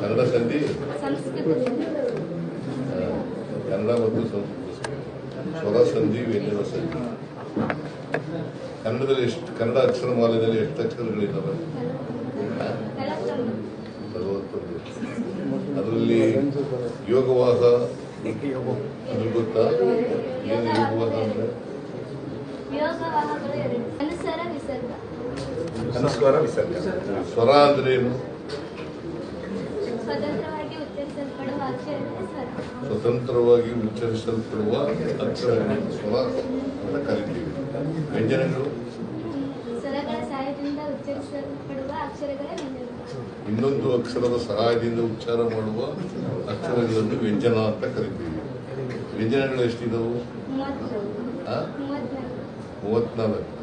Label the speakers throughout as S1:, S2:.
S1: ಕನ್ನಡ ಸಂಧಿ ಕನ್ನಡ ಮತ್ತು ಸಂಸ್ಕೃತ ಸ್ವರ ಸಂಧಿ ವ್ಯಂಜನ ಸಂಧಿ. ಕನ್ನಡದಲ್ಲಿ ಎಷ್ಟು ಕನ್ನಡ ಅಕ್ಷರ ಅಕ್ಷರಮಾಲೆಯಲ್ಲಿ ಎಷ್ಟು ಅಕ್ಷರಗಳಿದ್ದಾವೆ?
S2: ನಲವತ್ತೊಂದು
S1: ಅದರಲ್ಲಿ ಯೋಗವಾಹ ಅದ್ರ ಗೊತ್ತಾ? ಏನು ಯೋಗವಾಹ ಅಂದ್ರೆ?
S3: ಅನುಸ್ವರ ವಿಸರ್ಗ.
S1: ಸ್ವರ ಅಂದ್ರೆ ಏನು
S2: ಸ್ವತಂತ್ರವಾಗಿ ಉಚ್ಚರಿಸಲ್ಪಡುವ ಅಕ್ಷರಗಳೇ ಸ್ವರ
S1: ಸ್ವತಂತ್ರವಾಗಿ ಉಚ್ಚರಿಸಲ್ಪಡುವ ಅಕ್ಷರಗಳು ಸ್ವರ ಅಂತ ಕರಿತೀವಿ. ವ್ಯಂಜನಗಳು? ಇನ್ನೊಂದು ಅಕ್ಷರದ ಸಹಾಯದಿಂದ ಉಚ್ಚಾರ ಮಾಡುವ ಅಕ್ಷರಗಳನ್ನು ವ್ಯಂಜನ ಅಂತ ಕರಿತೀವಿ. ವ್ಯಂಜನಗಳು ಎಷ್ಟಿದವು?
S2: ಮೂವತ್ನಾಲ್ಕು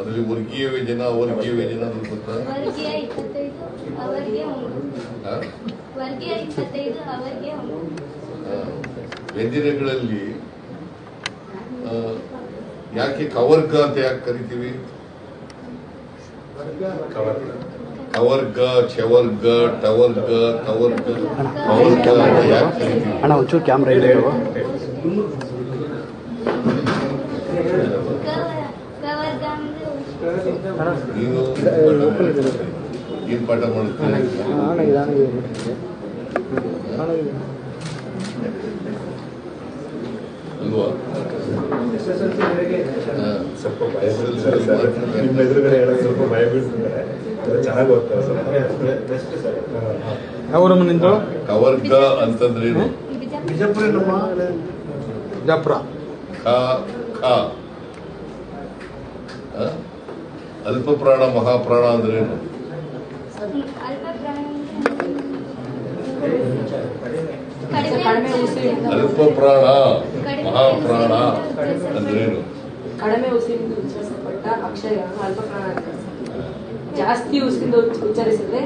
S1: ಅದರಲ್ಲಿ ವರ್ಗೀಯ ವ್ಯಂಜನ ಅವರ್ಗೀಯ ವ್ಯಂಜನ ಅಂದ್ರೆ ಗೊತ್ತಾ
S2: ವರ್ಗೀಯ ಇಪ್ಪತ್ತೈದು ಅವರಿಗೆ ಒಂಬತ್ತು
S1: ಆ?
S2: ವರ್ಗೀಯ ಇಪ್ಪತ್ತೈದು ಅವರಿಗೆ ಒಂಬತ್ತು
S1: ಆ, ವ್ಯಂಜನಗಳಲ್ಲಿ ಆ, ಯಾಕೆ ಕವರ್ಗ ಅಂತ ಯಾಕೆ ಕರಿತೀವಿ
S3: ಕವರ್
S1: ಕವರ್ಗ ಚವರ್ಗ ಟವರ್ಗ ಕವರ್ಗ ಕವರ್ಗ ಅಂತ ಯಾಕೆ ಕರಿತೀವಿ
S4: ಅಣ್ಣ ಒಂಚೂರು ಕ್ಯಾಮ್ರಾ ಇದೆ ಇಡು.
S2: ಕವ- ಕವರ್ಗ ಅಂದ್ರೆ
S1: ನೀನು ಏನ್ ಪಾಠ ಅಲ್ವಾ.
S3: ಸ್ವಲ್ಪ ಭಯ ನಿಮ್ಮ ಎದುರುಗಡೆ ಹೇಳೋದು ಸ್ವಲ್ಪ ಭಯ ಬೀಳ್ತಿದ್ದಾರೆ ಚೆನ್ನಾಗಿ ಓದ್ತಾರೆ ಸರ್
S5: ನಿಂದು?
S1: ಕವರ್ಗ ಅಂತಂದ್ರೇನು
S2: ಬಿಜಾಪುರ.
S5: ಜಪ್ರ
S1: ಖ ಖ? ಅಲ್ಪ ಪ್ರಾಣ ಮಹಾಪ್ರಾಣ ಅಂದ್ರೇನು
S2: ಅಲ್ಪ ಪ್ರಾಣ
S1: ಮಹಾಪ್ರಾಣ ಅಂದ್ರೇನು
S6: ಕಡಿಮೆ ಉಸಿರಿಂದ ಉಚ್ಚರಿಸಲ್ಪಟ್ಟ ಅಕ್ಷರ ಅಲ್ಪ ಪ್ರಾಣ. ಜಾಸ್ತಿ ಉಸಿರಿಂದ ಉಚ್ಚ- ಉಚ್ಚರಿಸಿದ್ರೆ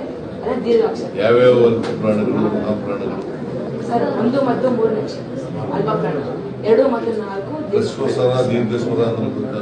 S6: ದೀರ್ಘ ಅಕ್ಷರ.
S1: ಯಾವ್ಯಾವ ಅಲ್ಪ ಪ್ರಾಣಗಳು ಮಹಾಪ್ರಾಣಗಳು?
S6: ಸರ್ ಒಂದು ಮತ್ತು ಮೂರನೇ ಅಲ್ಪ ಪ್ರಾಣ ಎರಡು ಮತ್ತು ನಾಲ್ಕು ದೀರ್ಘ
S1: ಸ್ವರ ಅಂದ್ರೆ ಗೊತ್ತಾ?